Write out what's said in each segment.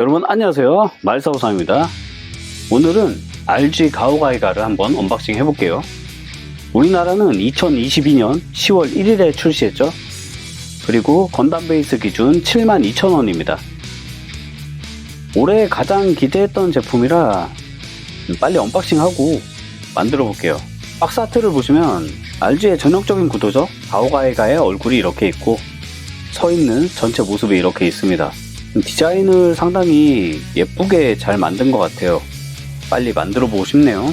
여러분 안녕하세요. 말사우상입니다. 오늘은 RG 가오가이가를 한번 언박싱 해볼게요. 우리나라는 2022년 10월 1일에 출시했죠. 그리고 건담 베이스 기준 72,000원입니다. 올해 가장 기대했던 제품이라 빨리 언박싱하고 만들어 볼게요. 박스 아트를 보시면 RG의 전형적인 구도죠. 가오가이가의 얼굴이 이렇게 있고 서 있는 전체 모습이 이렇게 있습니다 디자인을 상당히 예쁘게 잘 만든 것 같아요. 빨리 만들어 보고 싶네요.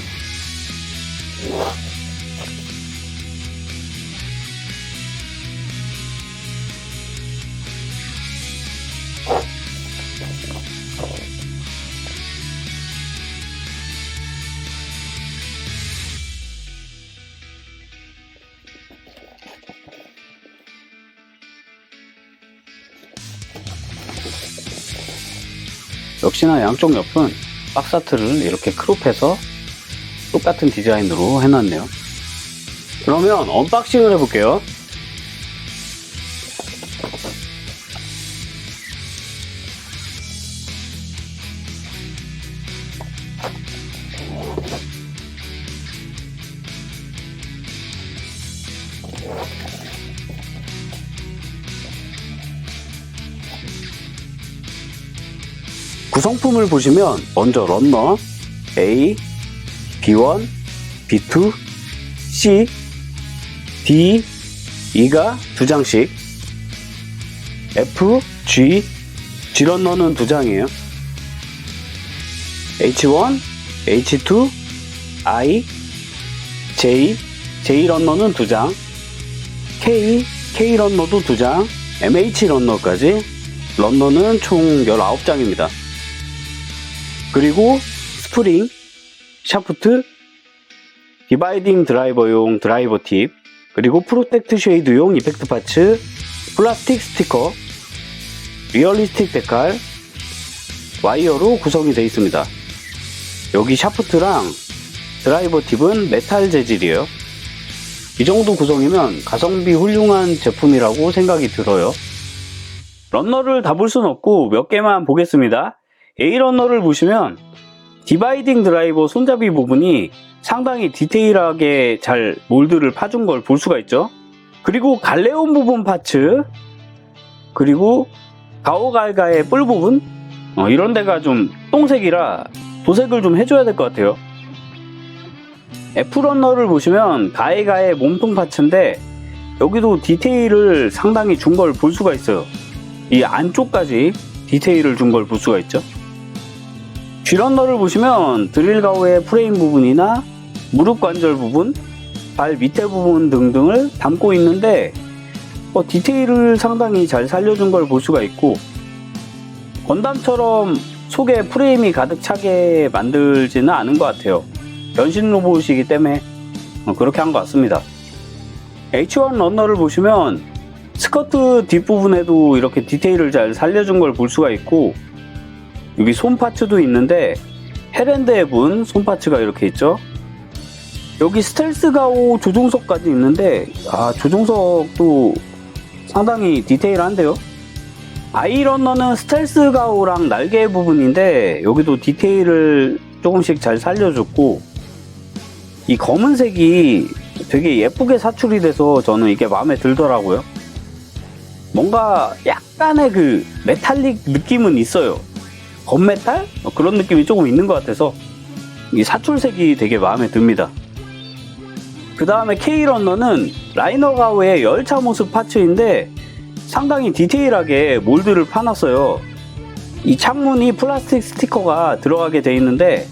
역시나 양쪽 옆은 박스아트를 이렇게 크롭해서 똑같은 디자인으로 해놨네요. 그러면 언박싱을 해볼게요. 구성품을 보시면 먼저 런너 A, B1, B2, C, D, E가 두 장씩 F, G, G 런너는 두 장이에요. H1, H2, I, J, J 런너는 두 장, K, K 런너도 두 장, MH 런너까지 런너는 총 19장입니다. 그리고 스프링, 샤프트, 디바이딩 드라이버용 드라이버 팁, 그리고 프로텍트 쉐이드용 이펙트 파츠, 플라스틱 스티커, 리얼리스틱 데칼, 와이어로 구성이 되어 있습니다. 여기 샤프트랑 드라이버 팁은 메탈 재질이에요. 이 정도 구성이면 가성비 훌륭한 제품이라고 생각이 들어요. 런너를 다 볼 순 없고 몇 개만 보겠습니다. A런너를 보시면 디바이딩 드라이버 손잡이 부분이 상당히 디테일하게 잘 몰드를 파준 걸 볼 수가 있죠. 그리고 갈레온 부분 파츠, 그리고 가오갈가의 뿔 부분, 어, 이런 데가 좀 똥색이라 도색을 좀 해줘야 될 것 같아요. F런너를 보시면 가이가의 몸통 파츠인데 여기도 디테일을 상당히 준 걸 볼 수가 있어요. 이 안쪽까지 디테일을 준 걸 볼 수가 있죠. 쥐런너를 보시면 드릴 가우의 프레임 부분이나 무릎 관절 부분, 발 밑에 부분 등등을 담고 있는데 어, 디테일을 상당히 잘 살려준 걸 볼 수가 있고 건담처럼 속에 프레임이 가득 차게 만들지는 않은 것 같아요. 변신 로봇이기 때문에 어, 그렇게 한 것 같습니다. H1 런너를 보시면 스커트 뒷부분에도 이렇게 디테일을 잘 살려준 걸 볼 수가 있고 여기 손 파츠도 있는데 헤랜드의 분손 파츠가 이렇게 있죠. 여기 스텔스 가오 조종석까지 있는데 아 조종석도 상당히 디테일한데요. 아이런너는 스텔스 가오랑 날개 부분인데 여기도 디테일을 조금씩 잘 살려줬고 이 검은색이 되게 예쁘게 사출이 돼서 저는 이게 마음에 들더라고요. 뭔가 약간의 그 메탈릭 느낌은 있어요. 검메탈? 어, 그런 느낌이 조금 있는 것 같아서 이 사출색이 되게 마음에 듭니다. 그 다음에 K런너는 라이너 가우의 열차 모습 파츠인데 상당히 디테일하게 몰드를 파놨어요. 이 창문이 플라스틱 스티커가 들어가게 돼 있는데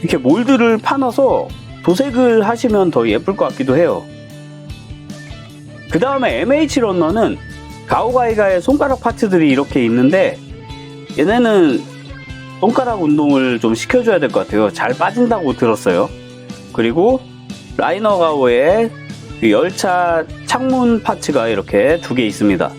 이렇게 몰드를 파놔서 도색을 하시면 더 예쁠 것 같기도 해요. 그 다음에 MH 런너는 가오가이가의 손가락 파츠들이 이렇게 있는데 얘네는 손가락 운동을 좀 시켜줘야 될 것 같아요. 잘 빠진다고 들었어요. 그리고 라이너 가오의 그 열차 창문 파츠가 이렇게 두 개 있습니다.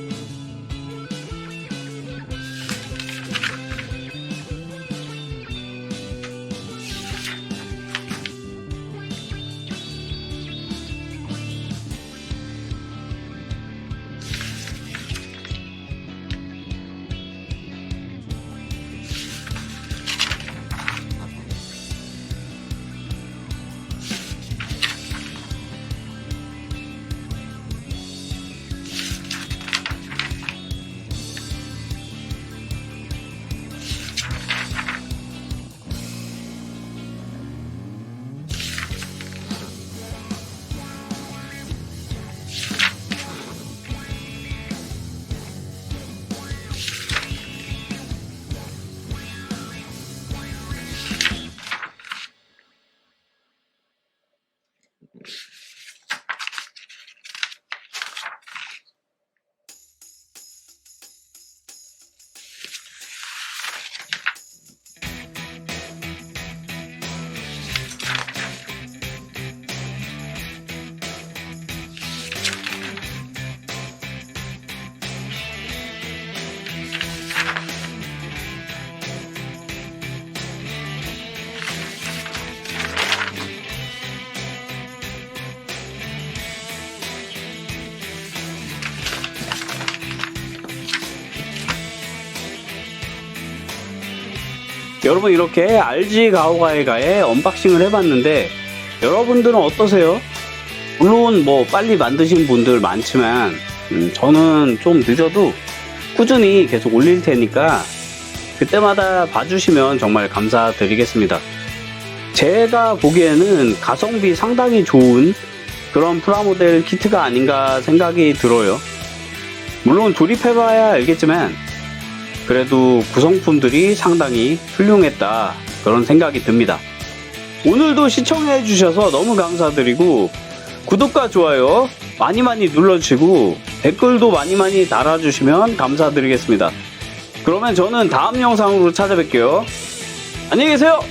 여러분 이렇게 RG 가오가이가의 언박싱을 해봤는데 여러분들은 어떠세요? 물론 뭐 빨리 만드신 분들 많지만 음, 저는 좀 늦어도 꾸준히 계속 올릴 테니까 그때마다 봐주시면 정말 감사드리겠습니다. 제가 보기에는 가성비 상당히 좋은 그런 프라모델 키트가 아닌가 생각이 들어요. 물론 조립해봐야 알겠지만 그래도 구성품들이 상당히 훌륭했다 그런 생각이 듭니다. 오늘도 시청해 주셔서 너무 감사드리고 구독과 좋아요 많이 많이 눌러주시고 댓글도 많이 많이 달아주시면 감사드리겠습니다. 그러면 저는 다음 영상으로 찾아뵐게요. 안녕히 계세요.